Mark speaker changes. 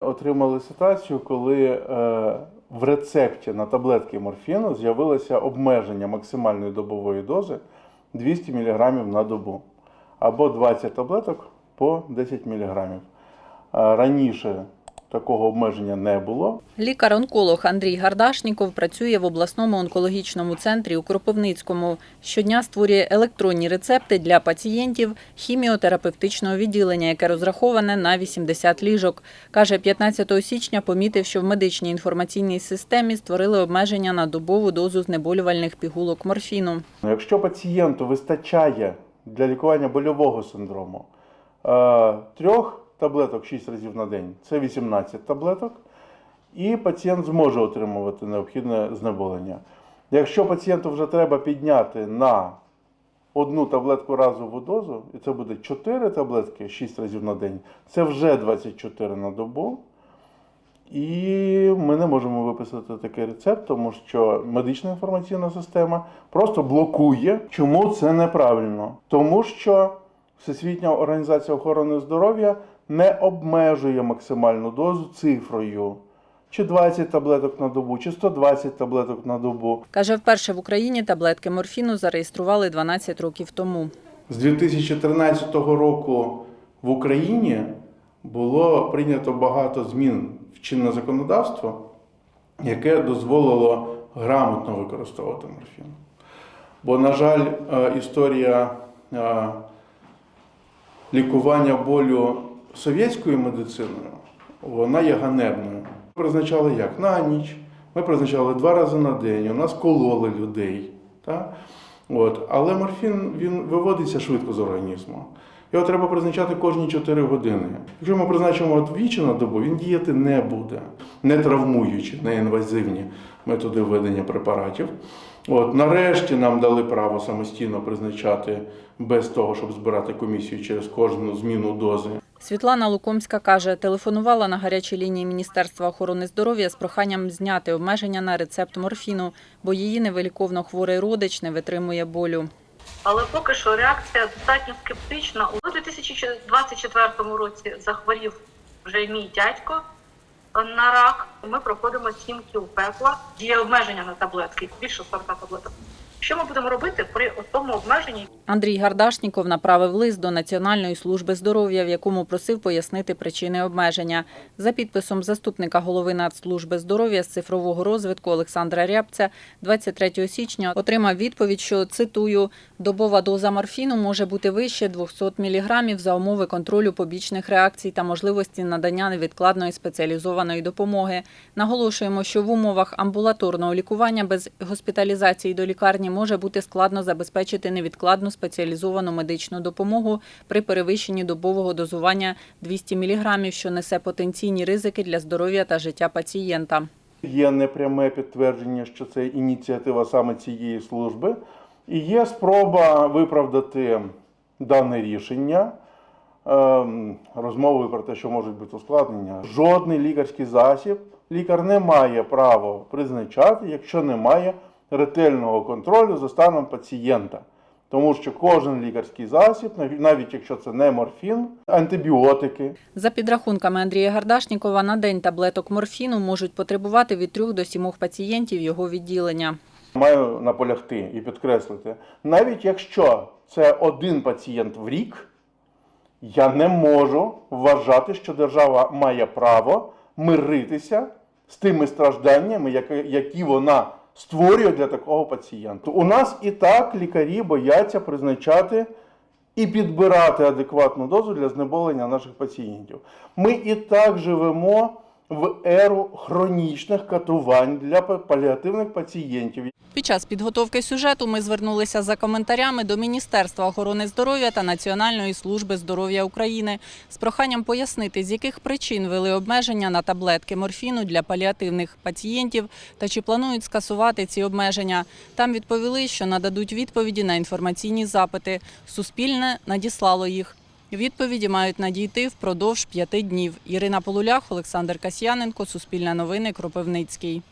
Speaker 1: Отримали ситуацію, коли е, в рецепті на таблетки морфіну з'явилося обмеження максимальної добової дози 200 мг на добу або 20 таблеток по 10 мг. Е, Раніше такого обмеження не було.
Speaker 2: Лікар-онколог Андрій Гардашніков працює в обласному онкологічному центрі у Кропивницькому. Щодня створює електронні рецепти для пацієнтів хіміотерапевтичного відділення, яке розраховане на 80 ліжок. Каже, 15 січня помітив, що в медичній інформаційній системі створили обмеження на добову дозу знеболювальних пігулок морфіну.
Speaker 1: Ну, Якщо пацієнту вистачає для лікування больового синдрому е, трьох таблеток 6 разів на день, це 18 таблеток, і пацієнт зможе отримувати необхідне знеболення. Якщо пацієнту вже треба підняти на одну таблетку разову дозу, і це буде 4 таблетки 6 разів на день, це вже 24 на добу. І ми не можемо виписати такий рецепт, тому що медична інформаційна система просто блокує. Чому це неправильно? Тому що Всесвітня організація охорони здоров'я не обмежує максимальну дозу цифрою. Чи 20 таблеток на добу, чи 120 таблеток на добу.
Speaker 2: Каже, вперше в Україні таблетки морфіну зареєстрували 12 років тому.
Speaker 1: З 2013 року в Україні було прийнято багато змін в чинне законодавство, яке дозволило грамотно використовувати морфін. Бо, на жаль, е, історія е, лікування болю совєтською медициною, вона є ганебною. Призначали як? На ніч. Ми призначали два рази на день, у нас кололи людей. Так? От. Але морфін він виводиться швидко з організму. Його треба призначати кожні 4 години. Якщо ми призначимо двічі на добу, він діяти не буде, не травмуючи, не інвазивні методи введення препаратів. От, нарешті нам дали право самостійно призначати без того, щоб збирати комісію через кожну зміну дози.
Speaker 2: Світлана Лукомська каже, телефонувала на гарячій лінії Міністерства охорони здоров'я з проханням зняти обмеження на рецепт морфіну, бо її невиліковно хворий родич не витримує болю.
Speaker 3: Але поки що реакція достатньо скептична. У 2024 році захворів вже мій дядько на рак. Ми проходимо сімки у пекла. Є обмеження на таблетки, більше 40 таблеток. Що ми будемо робити при тому обмеженні?
Speaker 2: Андрій Гардашніков направив лист до Національної служби здоров'я, в якому просив пояснити причини обмеження. За підписом заступника голови Нацслужби здоров'я з цифрового розвитку Олександра Рябця 23 січня отримав відповідь, що цитую: добова доза морфіну може бути вище 200 мг за умови контролю побічних реакцій та можливості надання невідкладної спеціалізованої допомоги. Наголошуємо, що в умовах амбулаторного лікування без госпіталізації до лікарні може бути складно забезпечити невідкладну спеціалізовану медичну допомогу при перевищенні добового дозування 200 мг, що несе потенційні ризики для здоров'я та життя пацієнта.
Speaker 1: Є непряме підтвердження, що це ініціатива саме цієї служби, і є спроба виправдати дане рішення ем, розмовою про те, що можуть бути ускладнення. Жодний лікарський засіб лікар не має права призначати, якщо немає ретельного контролю за станом пацієнта. Тому що кожен лікарський засіб, навіть- якщо це не морфін, антибіотики,
Speaker 2: За підрахунками Андрія Гардашнікова, на день таблеток морфіну можуть потребувати від 3 до 7 пацієнтів його відділення.
Speaker 1: Маю наполягти і підкреслити, навіть якщо це один пацієнт в рік, я не можу вважати, що держава має право миритися з тими стражданнями, які вона створює для такого пацієнта. У нас і так лікарі бояться призначати і підбирати адекватну дозу для знеболення наших пацієнтів. Ми і так живемо в еру хронічних катувань для паліативних пацієнтів.
Speaker 2: Під час підготовки сюжету ми звернулися за коментарями до Міністерства охорони здоров'я та Національної служби здоров'я України з проханням пояснити, з яких причин вели обмеження на таблетки морфіну для паліативних пацієнтів та чи планують скасувати ці обмеження. Там відповіли, що нададуть відповіді на інформаційні запити. Суспільне надіслало їх. Відповіді мають надійти впродовж п'яти днів. Ірина Полулях, Олександр Касьяненко, Суспільне новини, Кропивницький.